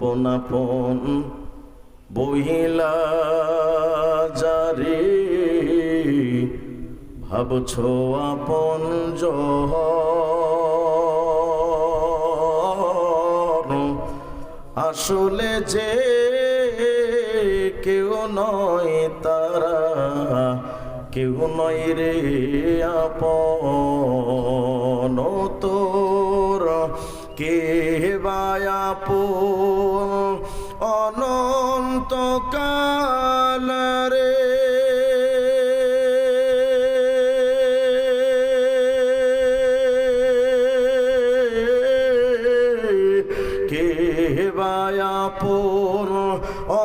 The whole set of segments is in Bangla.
আপন আপন বহিলা যারে ভাবছ আপন জন আসলে যে কেউ নয় তারা, কেউ নয় রে আপন তোর। কে বায়াপুন অনন্ত কাল রে। কে বায়াপুর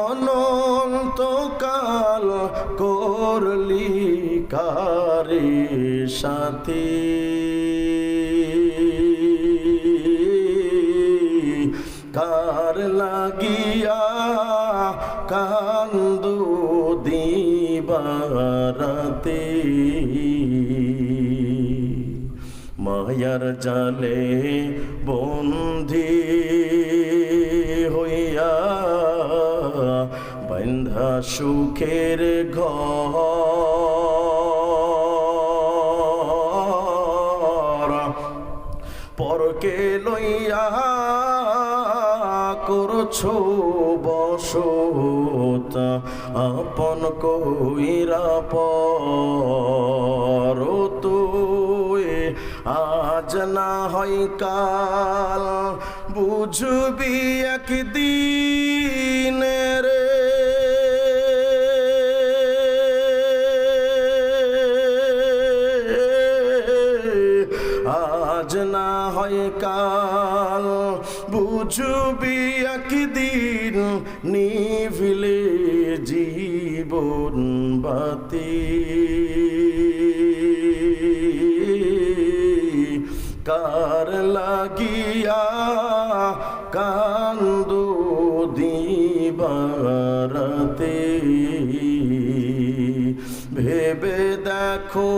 অনন্তকাল করলি কারে সাথী। লাগিয়া কান্দু দিবারাতে। মায়ার জালে বন্ধি হইয়া বন্ধা সুখের ঘর। পরকে লইয়া করছ বসত আপন কইরা পর তুই আজ না হয় কাল বুঝবি একদিন আজ না হয় কাল। বুঝবি একদিন নিভিলে জীবন বাতি কার লাগিয়া কান্দু দিবারাতে? ভেবে দেখো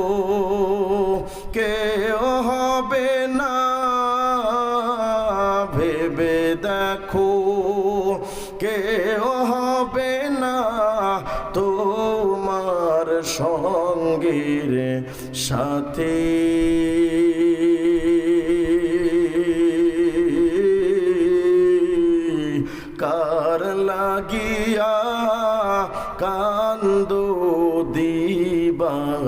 করে দেখো কেউ হবে না তোমার সঙ্গীর সাথে। কার লাগিয়া কান্দ দিবারতে?